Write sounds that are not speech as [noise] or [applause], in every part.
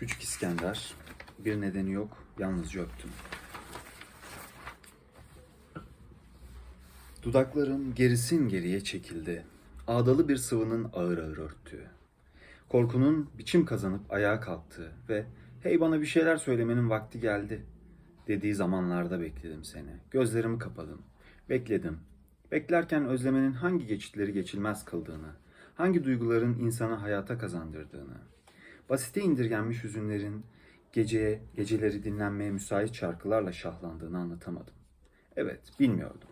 Küçük İskender. Bir nedeni yok. Yalnızca öptüm. Dudaklarım gerisin geriye çekildi. Ağdalı bir sıvının ağır ağır örttüğü. Korkunun biçim kazanıp ayağa kalktığı ve hey bana bir şeyler söylemenin vakti geldi dediği zamanlarda bekledim seni. Gözlerimi kapadım. Bekledim. Beklerken özlemenin hangi geçitleri geçilmez kıldığını, hangi duyguların insanı hayata kazandırdığını, basite indirgenmiş hüzünlerin geceye, geceleri dinlenmeye müsait şarkılarla şahlandığını anlatamadım. Evet, bilmiyordum.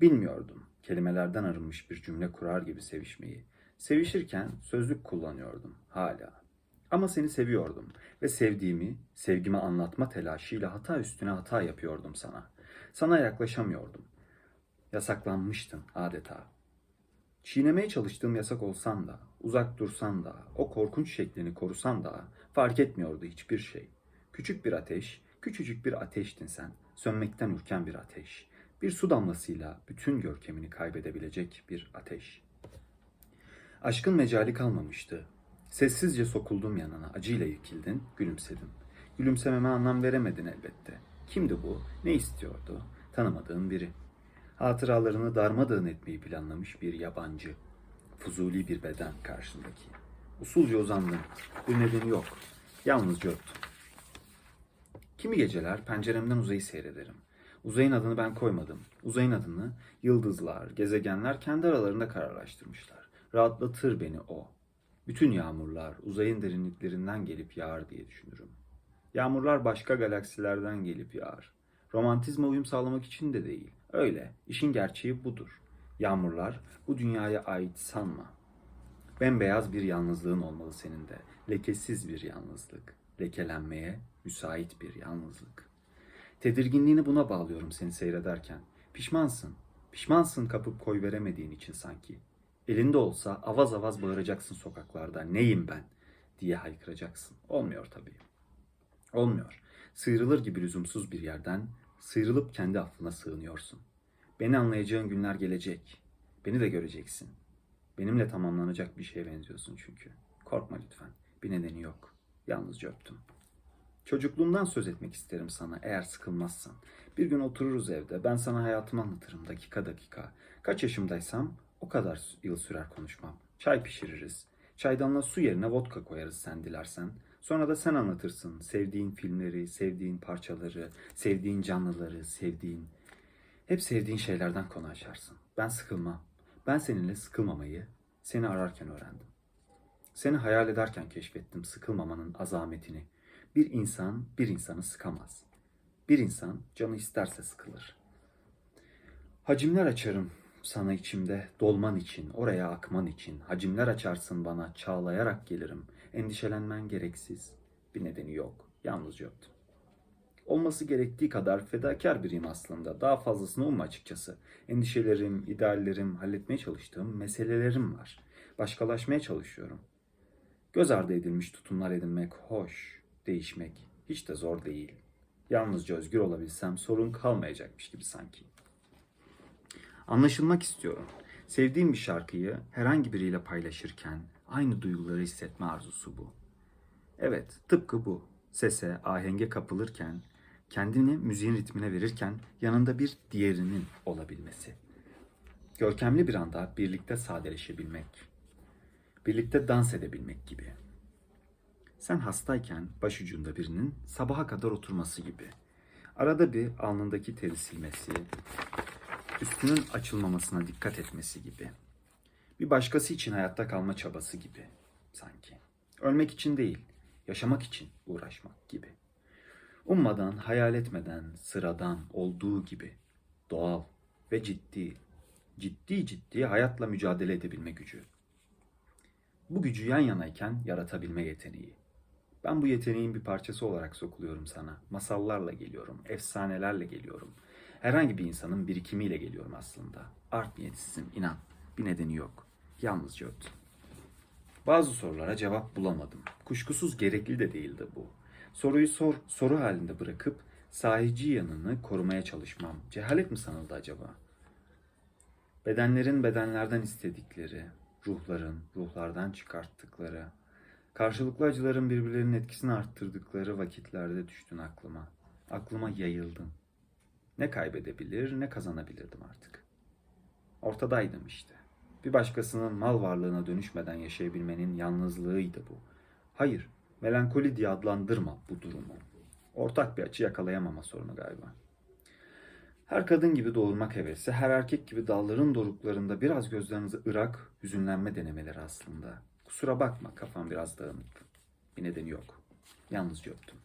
Bilmiyordum kelimelerden arınmış bir cümle kurar gibi sevişmeyi. Sevişirken sözlük kullanıyordum hala. Ama seni seviyordum ve sevdiğimi, sevgimi anlatma telaşıyla hata üstüne hata yapıyordum sana. Sana yaklaşamıyordum. Yasaklanmıştın adeta. Çiğnemeye çalıştığım yasak olsan da, uzak dursan da, o korkunç şeklini korusan da fark etmiyordu hiçbir şey. Küçük bir ateş, küçücük bir ateştin sen. Sönmekten ürken bir ateş. Bir su damlasıyla bütün görkemini kaybedebilecek bir ateş. Aşkın mecali kalmamıştı. Sessizce sokuldum yanına, acıyla irkildin, gülümsedim. Gülümsememe anlam veremedin elbette. Kimdi bu? Ne istiyordu? Tanımadığım biri. Hatıralarını darmadağın etmeyi planlamış bir yabancı. Fuzuli bir beden karşındaki. Usulca uzandım. Bir nedeni yok. Yalnızca öptüm. Kimi geceler penceremden uzayı seyrederim. Uzayın adını ben koymadım. Uzayın adını yıldızlar, gezegenler kendi aralarında kararlaştırmışlar. Rahatlatır beni o. Bütün yağmurlar uzayın derinliklerinden gelip yağar diye düşünürüm. Yağmurlar başka galaksilerden gelip yağar. Romantizma uyum sağlamak için de değil. Öyle. İşin gerçeği budur. Yağmurlar bu dünyaya ait sanma. Bembeyaz bir yalnızlığın olmalı senin de. Lekesiz bir yalnızlık. Lekelenmeye müsait bir yalnızlık. Tedirginliğini buna bağlıyorum seni seyrederken. Pişmansın. Pişmansın kapıp koy veremediğin için sanki. Elinde olsa avaz avaz bağıracaksın sokaklarda. Neyim ben? diye haykıracaksın. Olmuyor tabii. Olmuyor. Sıyrılır gibi lüzumsuz bir yerden sıyrılıp kendi affına sığınıyorsun. Beni anlayacağın günler gelecek. Beni de göreceksin. Benimle tamamlanacak bir şeye benziyorsun çünkü. Korkma lütfen. Bir nedeni yok. Yalnızca öptüm. Çocukluğumdan söz etmek isterim sana eğer sıkılmazsan. Bir gün otururuz evde. Ben sana hayatımı anlatırım dakika dakika. Kaç yaşımdaysam o kadar yıl sürer konuşmam. Çay pişiririz. Çaydanla su yerine vodka koyarız sen dilersen. Sonra da sen anlatırsın sevdiğin filmleri, sevdiğin parçaları, sevdiğin canlıları, sevdiğin... Hep sevdiğin şeylerden konu açarsın. Ben sıkılmam. Ben seninle sıkılmamayı seni ararken öğrendim. Seni hayal ederken keşfettim sıkılmamanın azametini. Bir insan bir insanı sıkamaz. Bir insan canı isterse sıkılır. Hacimler açarım sana içimde, dolman için, oraya akman için. Hacimler açarsın bana, çağlayarak gelirim. Endişelenmen gereksiz. Bir nedeni yok. Yalnızca öptüm. Olması gerektiği kadar fedakar biriyim aslında. Daha fazlasını umma açıkçası. Endişelerim, ideallerim, halletmeye çalıştığım meselelerim var. Başkalaşmaya çalışıyorum. Göz ardı edilmiş tutumlar edinmek hoş, değişmek hiç de zor değil. Yalnızca özgür olabilsem sorun kalmayacakmış gibi sanki. Anlaşılmak istiyorum. Sevdiğim bir şarkıyı herhangi biriyle paylaşırken aynı duyguları hissetme arzusu bu. Evet, tıpkı bu. Sese, ahenge kapılırken, kendini müziğin ritmine verirken yanında bir diğerinin olabilmesi. Görkemli bir anda birlikte sadeleşebilmek. Birlikte dans edebilmek gibi. Sen hastayken başucunda birinin sabaha kadar oturması gibi. Arada bir alnındaki teri silmesi, üstünün açılmamasına dikkat etmesi gibi. Bir başkası için hayatta kalma çabası gibi sanki. Ölmek için değil, yaşamak için uğraşmak gibi. Ummadan, hayal etmeden, sıradan olduğu gibi doğal ve ciddi, ciddi ciddi hayatla mücadele edebilme gücü. Bu gücü yan yanayken yaratabilme yeteneği. Ben bu yeteneğin bir parçası olarak sokuluyorum sana. Masallarla geliyorum, efsanelerle geliyorum. Herhangi bir insanın birikimiyle geliyorum aslında. Art niyetsizim, inan. Bir nedeni yok. Yalnızca öptüm. Bazı sorulara cevap bulamadım. Kuşkusuz gerekli de değildi bu. Soruyu sor, soru halinde bırakıp sahici yanını korumaya çalışmam. Cehalet mi sanıldı acaba? Bedenlerin bedenlerden istedikleri, ruhların ruhlardan çıkarttıkları, Karşılıklı acıların birbirlerinin etkisini arttırdıkları vakitlerde düştün aklıma. Aklıma yayıldın. Ne kaybedebilir ne kazanabilirdim artık. Ortadaydım işte. Bir başkasının mal varlığına dönüşmeden yaşayabilmenin yalnızlığıydı bu. Hayır, melankoli diye adlandırma bu durumu. Ortak bir açı yakalayamama sorunu galiba. Her kadın gibi doğurmak hevesi, her erkek gibi dalların doruklarında biraz gözlerinizi ırak, hüzünlenme denemeleri aslında. Kusura bakma, kafam biraz dağınık. Bir nedeni yok. Yalnızca öptüm.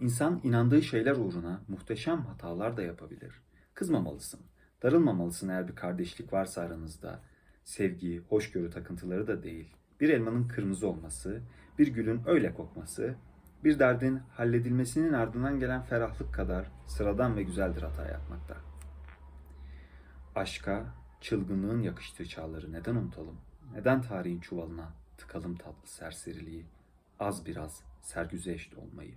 İnsan inandığı şeyler uğruna muhteşem hatalar da yapabilir. Kızmamalısın. Darılmamalısın eğer bir kardeşlik varsa aranızda. Sevgi, hoşgörü takıntıları da değil. Bir elmanın kırmızı olması, bir gülün öyle kokması, bir derdin halledilmesinin ardından gelen ferahlık kadar sıradan ve güzeldir hata yapmakta. Aşka, çılgınlığın yakıştığı çağları neden unutalım? Neden tarihin çuvalına tıkalım tatlı serseriliği, az biraz sergüzeşt olmayı?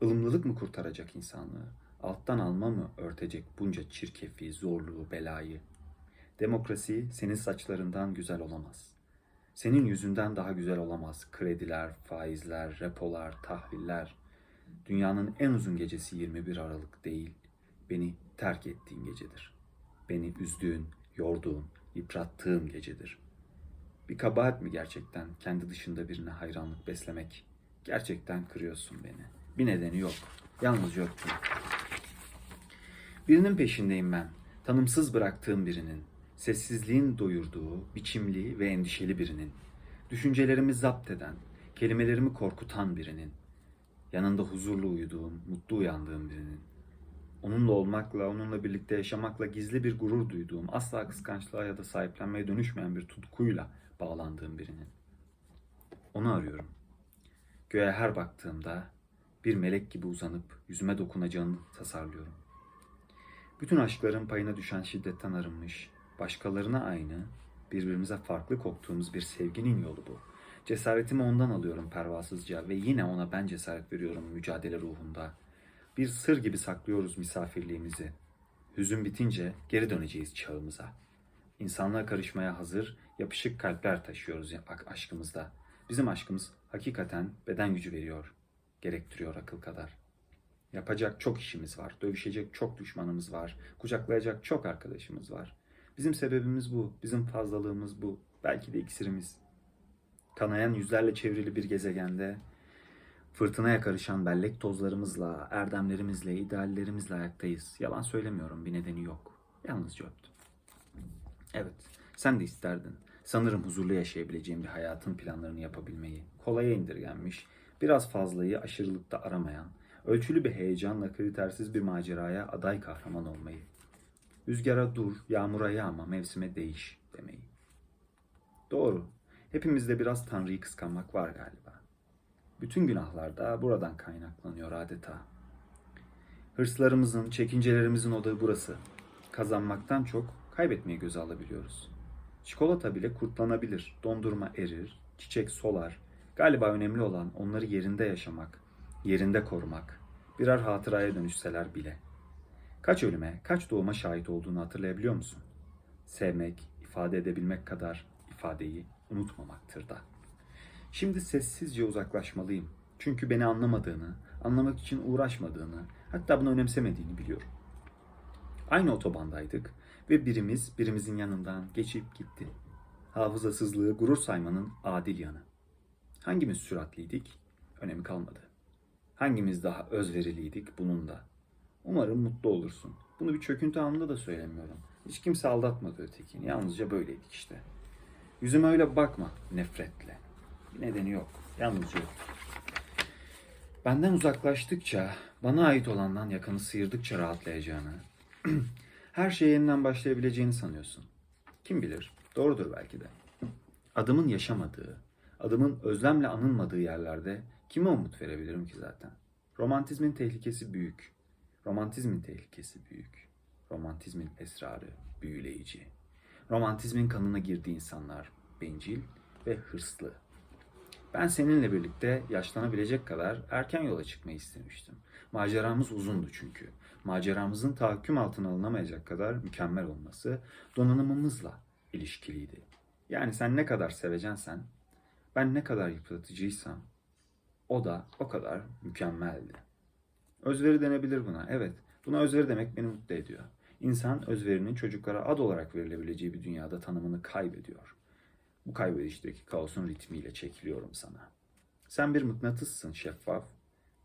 Ilımlılık mı kurtaracak insanlığı? Alttan alma mı örtecek bunca çirkefi, zorluğu, belayı? Demokrasi senin saçlarından güzel olamaz. Senin yüzünden daha güzel olamaz. Krediler, faizler, repolar, tahviller. Dünyanın en uzun gecesi 21 Aralık değil. Beni terk ettiğin gecedir. Beni üzdüğün, yorduğun, yıprattığın gecedir. Bir kabahat mi gerçekten kendi dışında birine hayranlık beslemek? Gerçekten kırıyorsun beni. Bir nedeni yok. Yalnızca öptüm. Birinin peşindeyim ben. Tanımsız bıraktığım birinin. Sessizliğin doyurduğu, biçimli ve endişeli birinin. Düşüncelerimi zapt eden, kelimelerimi korkutan birinin. Yanında huzurlu uyuduğum, mutlu uyandığım birinin. Onunla olmakla, onunla birlikte yaşamakla gizli bir gurur duyduğum, asla kıskançlığa ya da sahiplenmeye dönüşmeyen bir tutkuyla bağlandığım birinin. Onu arıyorum. Göğe her baktığımda bir melek gibi uzanıp yüzüme dokunacağını tasarlıyorum. Bütün aşkların payına düşen şiddetten arınmış, başkalarına aynı, birbirimize farklı koktuğumuz bir sevginin yolu bu. Cesaretimi ondan alıyorum pervasızca ve yine ona ben cesaret veriyorum mücadele ruhunda. Bir sır gibi saklıyoruz misafirliğimizi. Hüzün bitince geri döneceğiz çağımıza. İnsanlığa karışmaya hazır, yapışık kalpler taşıyoruz aşkımızda. Bizim aşkımız hakikaten beden gücü veriyor, gerektiriyor akıl kadar. Yapacak çok işimiz var, dövüşecek çok düşmanımız var, kucaklayacak çok arkadaşımız var. Bizim sebebimiz bu, bizim fazlalığımız bu, belki de iksirimiz. Kanayan yüzlerle çevrili bir gezegende, fırtınaya karışan bellek tozlarımızla, erdemlerimizle, ideallerimizle ayaktayız. Yalan söylemiyorum, bir nedeni yok. Yalnızca öptüm. Evet, sen de isterdin. Sanırım huzurlu yaşayabileceğim bir hayatın planlarını yapabilmeyi. Kolaya indirgenmiş, biraz fazlayı aşırılıkta aramayan, ölçülü bir heyecanla kritersiz bir maceraya aday kahraman olmayı. Rüzgara dur, yağmura yağma, mevsime değiş demeyi. Doğru, hepimizde biraz Tanrı'yı kıskanmak var galiba. Bütün günahlar da buradan kaynaklanıyor adeta. Hırslarımızın, çekincelerimizin odağı burası. Kazanmaktan çok kaybetmeyi göze alabiliyoruz. Çikolata bile kurtlanabilir, dondurma erir, çiçek solar. Galiba önemli olan onları yerinde yaşamak, yerinde korumak, birer hatıraya dönüşseler bile. Kaç ölüme, kaç doğuma şahit olduğunu hatırlayabiliyor musun? Sevmek, ifade edebilmek kadar ifadeyi unutmamaktır da. Şimdi sessizce uzaklaşmalıyım. Çünkü beni anlamadığını, anlamak için uğraşmadığını, hatta bunu önemsemediğini biliyorum. Aynı otobandaydık ve birimiz birimizin yanından geçip gitti. Hafızasızlığı gurur saymanın adil yanı. Hangimiz süratliydik? Önemi kalmadı. Hangimiz daha özveriliydik bunun da. Umarım mutlu olursun. Bunu bir çöküntü anında da söylemiyorum. Hiç kimse aldatmadı ötekini. Yalnızca böyleydik işte. Yüzüme öyle bakma nefretle. Bir nedeni yok. Yalnızca yok. Benden uzaklaştıkça, bana ait olandan yakanı sıyırdıkça rahatlayacağını, [clears throat] her şeye yeniden başlayabileceğini sanıyorsun. Kim bilir, doğrudur belki de. Adımın yaşamadığı, adımın özlemle anılmadığı yerlerde kime umut verebilirim ki zaten? Romantizmin tehlikesi büyük. Romantizmin tehlikesi büyük. Romantizmin esrarı büyüleyici. Romantizmin kanına girdiği insanlar bencil ve hırslı. Ben seninle birlikte yaşlanabilecek kadar erken yola çıkmayı istemiştim. Maceramız uzundu çünkü. Maceramızın tahakküm altına alınamayacak kadar mükemmel olması donanımımızla ilişkiliydi. Yani sen ne kadar sevecensen Ben ne kadar yıpratıcıysam o da o kadar mükemmeldi. Özveri denebilir buna. Evet, buna özveri demek beni mutlu ediyor. İnsan özverinin çocuklara ad olarak verilebileceği bir dünyada tanımını kaybediyor. Bu kaybedişteki kaosun ritmiyle çekiliyorum sana. Sen bir mıknatıssın şeffaf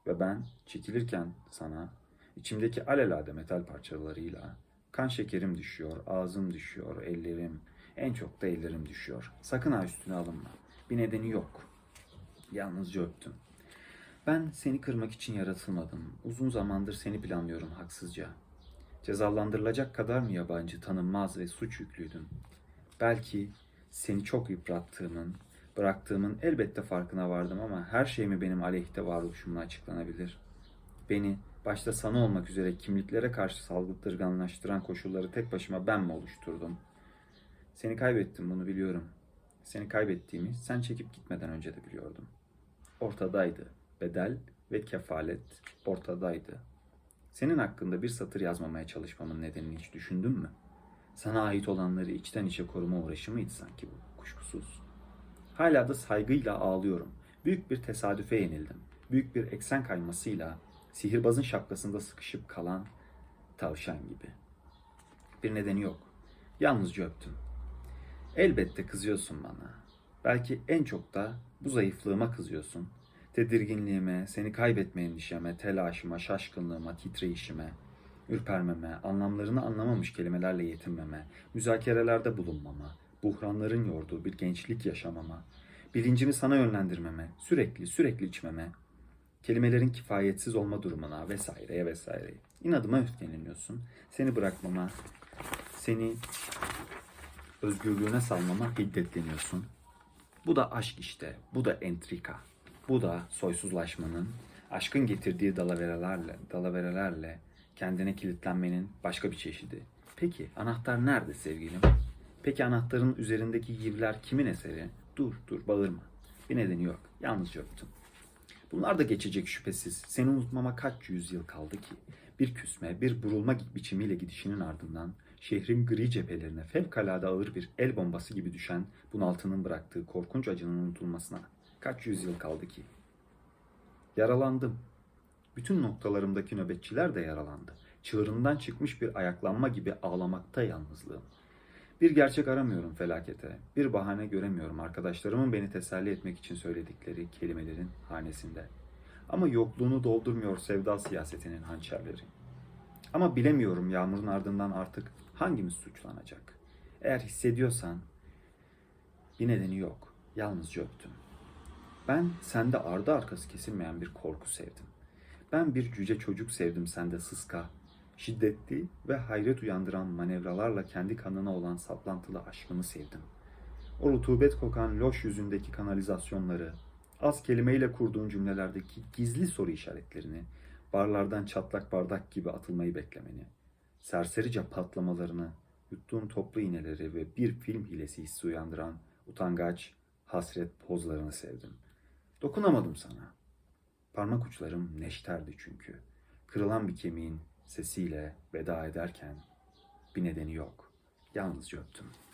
ve ben çekilirken sana içimdeki alelade metal parçalarıyla kan şekerim düşüyor, ağzım düşüyor, ellerim, en çok da ellerim düşüyor. Sakın ha üstüne alınma. Bir nedeni yok. Yalnızca öptüm. Ben seni kırmak için yaratılmadım. Uzun zamandır seni planlıyorum haksızca. Cezalandırılacak kadar mı yabancı, tanınmaz ve suç yüklüydüm? Belki seni çok yıprattığımın, bıraktığımın elbette farkına vardım ama her şey mi benim aleyhte varoluşumla açıklanabilir? Beni, başta sana olmak üzere kimliklere karşı saldırganlaştıran koşulları tek başıma ben mi oluşturdum? Seni kaybettim bunu biliyorum. Seni kaybettiğimi sen çekip gitmeden önce de biliyordum. Ortadaydı. Bedel ve kefalet ortadaydı. Senin hakkında bir satır yazmamaya çalışmamın nedenini hiç düşündün mü? Sana ait olanları içten içe koruma uğraşı mıydı sanki bu? Kuşkusuz. Hala da saygıyla ağlıyorum. Büyük bir tesadüfe yenildim. Büyük bir eksen kaymasıyla sihirbazın şapkasında sıkışıp kalan tavşan gibi. Bir nedeni yok. Yalnızca öptüm. Elbette kızıyorsun bana. Belki en çok da bu zayıflığıma kızıyorsun. Tedirginliğime, seni kaybetme endişeme, telaşıma, şaşkınlığıma, titreyişime, ürpermeme, anlamlarını anlamamış kelimelerle yetinmeme, müzakerelerde bulunmama, buhranların yorduğu bir gençlik yaşamama, bilincimi sana yönlendirmeme, sürekli sürekli içmeme, kelimelerin kifayetsiz olma durumuna vesaireye vesaire. İnadıma öfkeleniyorsun. Seni bırakmama, seni özgürlüğüne salmama hiddetleniyorsun. Bu da aşk işte. Bu da entrika. Bu da soysuzlaşmanın, aşkın getirdiği dalaverelerle, dalaverelerle kendine kilitlenmenin başka bir çeşidi. Peki anahtar nerede sevgilim? Peki anahtarın üzerindeki yivler kimin eseri? Dur dur bağırma. Bir nedeni yok. Yalnızca öptüm. Bunlar da geçecek şüphesiz. Seni unutmama kaç yüzyıl kaldı ki? Bir küsme, bir burulma biçimiyle gidişinin ardından şehrin gri cephelerine fevkalade ağır bir el bombası gibi düşen bunaltının bıraktığı korkunç acının unutulmasına kaç yüzyıl kaldı ki? Yaralandım. Bütün noktalarımdaki nöbetçiler de yaralandı. Çığırından çıkmış bir ayaklanma gibi ağlamakta yalnızlığım. Bir gerçek aramıyorum felakete. Bir bahane göremiyorum arkadaşlarımın beni teselli etmek için söyledikleri kelimelerin hanesinde. Ama yokluğunu doldurmuyor sevda siyasetinin hançerleri. Ama bilemiyorum yağmurun ardından artık hangimiz suçlanacak. Eğer hissediyorsan bir nedeni yok. Yalnızca öptüm. Ben sende ardı arkası kesilmeyen bir korku sevdim. Ben bir cüce çocuk sevdim sende sıska. Şiddetli ve hayret uyandıran manevralarla kendi kanına olan saplantılı aşkımı sevdim. O rutubet kokan loş yüzündeki kanalizasyonları, az kelimeyle kurduğun cümlelerdeki gizli soru işaretlerini, barlardan çatlak bardak gibi atılmayı beklemeni, serserice patlamalarını, yuttuğun toplu iğneleri ve bir film hilesi hissi uyandıran utangaç, hasret pozlarını sevdim. Dokunamadım sana. Parmak uçlarım neşterdi çünkü. Kırılan bir kemiğin sesiyle veda ederken bir nedeni yok. Yalnızca öptüm.''